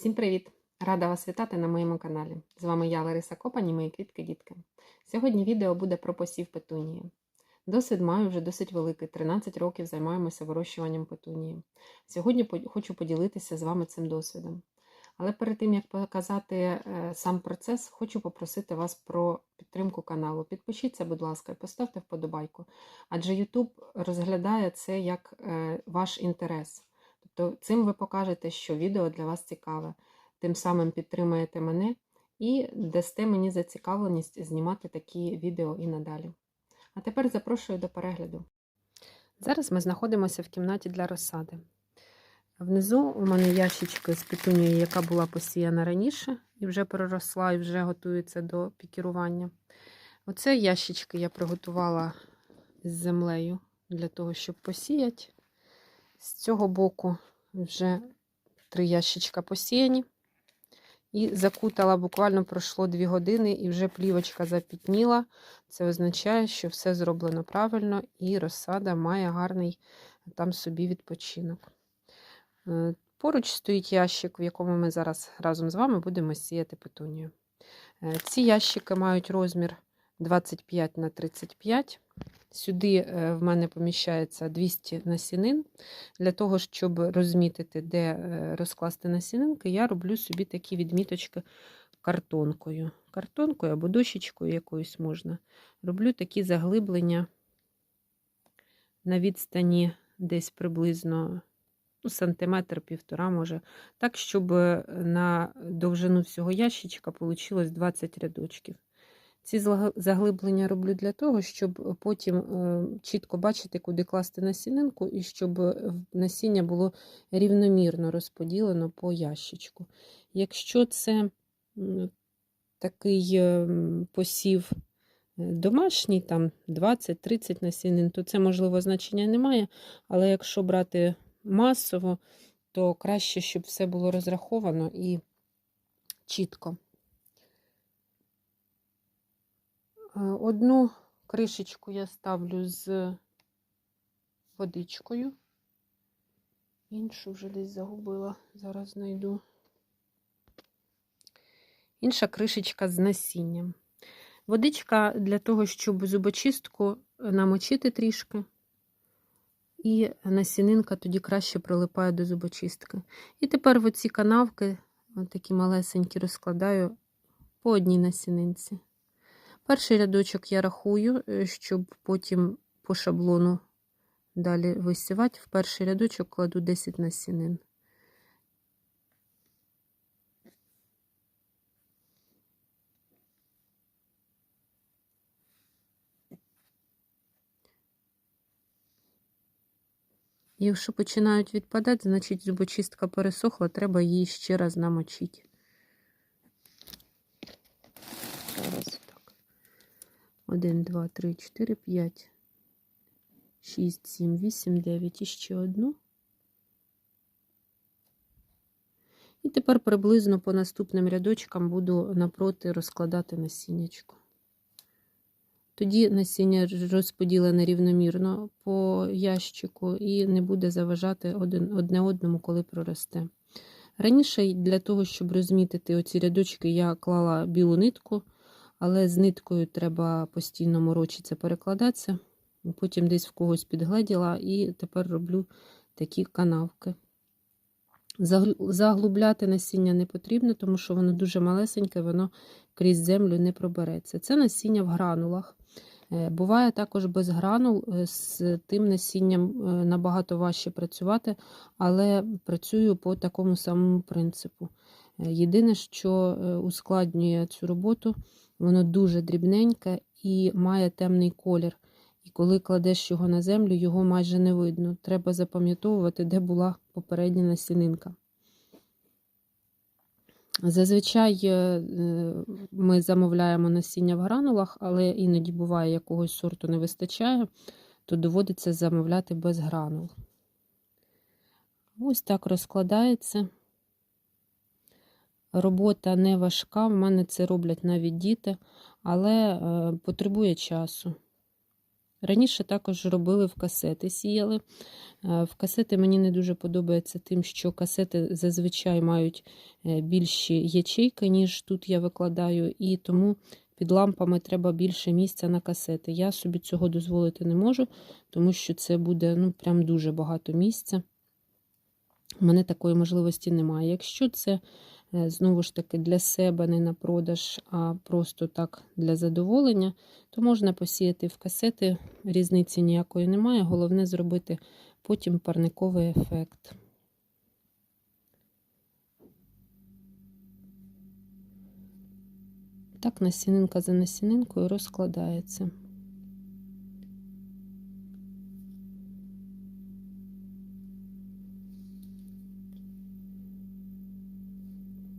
Всім привіт! Рада вас вітати на моєму каналі. З вами я, Лариса Копані, мої квітки-дітки. Сьогодні відео буде про посів петунії. Досвід маю вже досить великий, 13 років займаємося вирощуванням петунії. Сьогодні хочу поділитися з вами цим досвідом. Але перед тим, як показати е, сам процес, хочу попросити вас про підтримку каналу. Підпишіться, будь ласка, і поставте вподобайку, адже YouTube розглядає це як е, ваш інтерес. Тобто цим ви покажете, що відео для вас цікаве, тим самим підтримаєте мене і дасте мені зацікавленість знімати такі відео і надалі. А тепер запрошую до перегляду. Зараз ми знаходимося в кімнаті для розсади. Внизу у мене ящички з петунією, яка була посіяна раніше і вже проросла, і вже готується до пікірування. Оце ящички я приготувала з землею для того, щоб посіяти. З цього боку вже три ящичка посіяні. І закутала, буквально пройшло 2 години, і вже плівочка запітніла. Це означає, що все зроблено правильно, і розсада має гарний там собі відпочинок. Е, Поруч стоїть ящик, в якому ми зараз разом з вами будемо сіяти петунію. Е, Ці ящики мають розмір 25 на 35. Сюди е, в мене поміщається 200 насінин. Для того, щоб розмітити, де е, розкласти насінинки, я роблю собі такі відміточки картонкою. Картонкою або дощечкою якоюсь можна. Роблю такі заглиблення на відстані десь приблизно ну, сантиметр, півтора, може, так, щоб е, на довжину всього ящичка вийшло 20 рядочків. Ці заглиблення роблю для того, щоб потім е, чітко бачити, куди класти насінинку, і щоб е, насіння було рівномірно розподілено по ящичку. Якщо це такий е, посів е, домашній, там 20-30 насінин, то це можливо значення немає. Але якщо брати масово, то краще, щоб все було розраховано і чітко. Одну кришечку я ставлю з водичкою, іншу вже десь загубила, зараз знайду. Інша кришечка з насінням. Водичка для того, щоб зубочистку намочити трішки, і насінинка тоді краще прилипає до зубочистки. І тепер в оці канавки, такі малесенькі, розкладаю по одній насінинці. Перший рядочок я рахую, е, щоб потім по шаблону далі висівати. В перший рядочок кладу 10 насінин. Якщо починають відпадати, значить зубочистка пересохла, треба її ще раз намочити. Зараз так. 1, 2, 3, 4, 5, 6, 7, 8, 9 і ще одну. І тепер приблизно по наступним рядочкам буду напроти розкладати насіннячку. Тоді насіння розподілене рівномірно по ящику і не буде заважати один, одне одному, коли проросте. Раніше для того, щоб розмітити оці рядочки, я клала білу нитку, але з ниткою треба постійно морочитися, перекладатися. Потім десь в когось підгледіла і тепер роблю такі канавки. Заглубляти насіння не потрібно, тому що воно дуже малесеньке, воно крізь землю не пробереться. Це насіння в гранулах. Е, Буває також без гранул, е, з тим насінням е, набагато важче працювати, але працюю по такому самому принципу. Єдине, що ускладнює цю роботу, воно дуже дрібненьке і має темний колір. І коли кладеш його на землю, його майже не видно. Треба запам'ятовувати, де була попередня насінинка. Зазвичай е, е, ми замовляємо насіння в гранулах, але іноді буває, якогось сорту не вистачає, то доводиться замовляти без гранул. Ось так розкладається. Робота не важка, в мене це роблять навіть діти, але е, потребує часу. Раніше також робили в касети, сіяли. Е, В касети мені не дуже подобається тим, що касети зазвичай мають е, більші ячейки, ніж тут я викладаю, і тому під лампами треба більше місця на касети. Я собі цього дозволити не можу, тому що це буде ну, прям дуже багато місця. У мене такої можливості немає. Якщо це знову ж таки для себе не на продаж, а просто так для задоволення, то можна посіяти в касети, різниці ніякої немає. Головне зробити потім парниковий ефект. Так насінинка за насінинкою розкладається.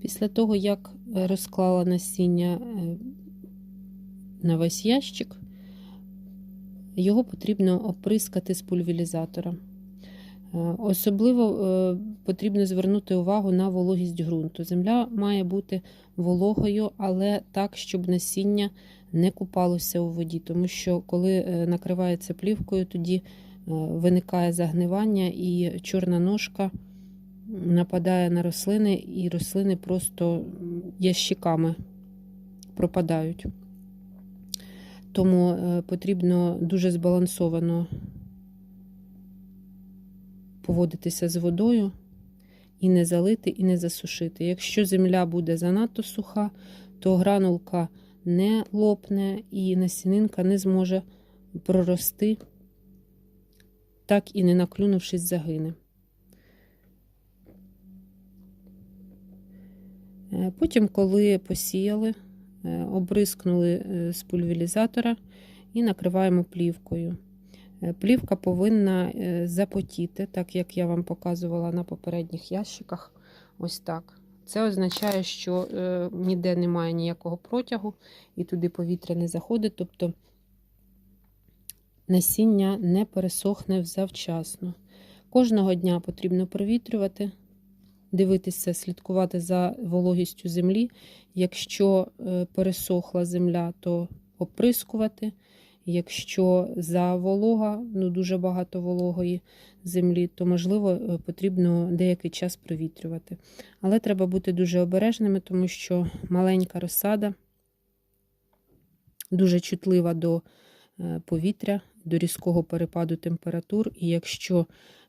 Після того, як розклала насіння е, на весь ящик, його потрібно оприскати з пульверізатора. Е, Особливо е, потрібно звернути увагу на вологість ґрунту. Земля має бути вологою, але так, щоб насіння не купалося у воді, тому що коли накривається плівкою, тоді виникає загнивання і чорна ножка нападає на рослини, і рослини просто ящиками пропадають. Тому е, потрібно дуже збалансовано поводитися з водою і не залити, і не засушити. Якщо земля буде занадто суха, то гранулка не лопне і насінинка не зможе прорости, так і не наклюнувшись, загине. Потім, коли посіяли, е, обрискнули е, з пульверізатора і накриваємо плівкою. Е, Плівка повинна е, запотіти, так як я вам показувала на попередніх ящиках. Ось так. Це означає, що е, ніде немає ніякого протягу і туди повітря не заходить, тобто насіння не пересохне завчасно. Кожного дня потрібно провітрювати, дивитися, слідкувати за вологістю землі. Якщо е, пересохла земля, то оприскувати. Якщо за волога, ну дуже багато вологої землі, то можливо е, потрібно деякий час провітрювати. Але треба бути дуже обережними, тому що маленька розсада дуже чутлива до е, повітря, до різкого перепаду температур. І якщо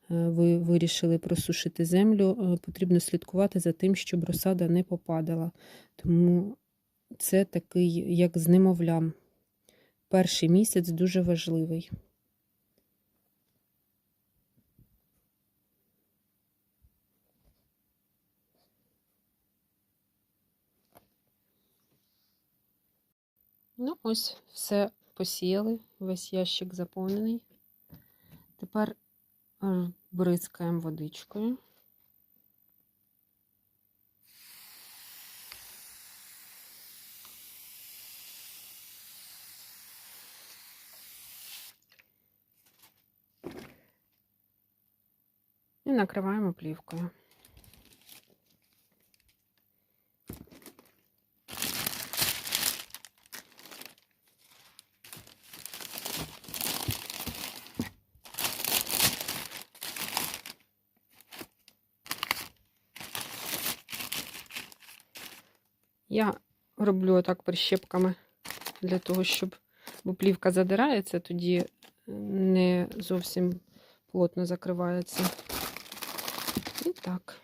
ви вирішили просушити землю, е, потрібно слідкувати за тим, щоб розсада не попадала. Тому це такий, як з немовлям. Перший місяць дуже важливий. Ну, ось все посіяли, весь ящик заповнений. Тепер е, бризкаємо водичкою. І накриваємо плівкою. Я роблю отак прищепками для того, щоб бо плівка задирається, тоді не зовсім плотно закривається. І так.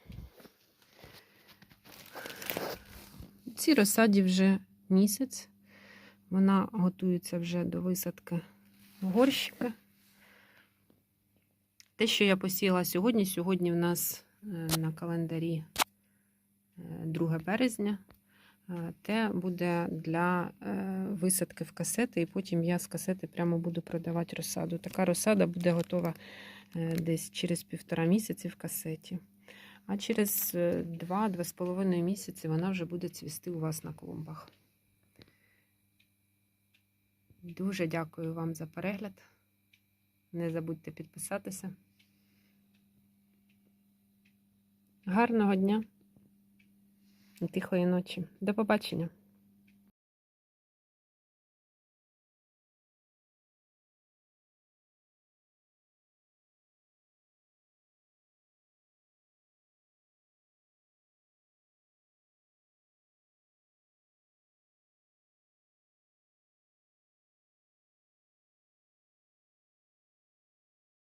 Цій розсаді вже місяць. Вона готується вже до висадки в горщики. Те, що я посіяла сьогодні, сьогодні в нас е, на календарі е, 2 березня. Е, Те буде для е, висадки в касети, і потім я з касети прямо буду продавати розсаду. Така розсада буде готова е, десь через півтора місяці в касеті. А через 2-2,5 місяці вона вже буде цвісти у вас на клумбах. Дуже дякую вам за перегляд. Не забудьте підписатися. Гарного дня тихої ночі. До побачення!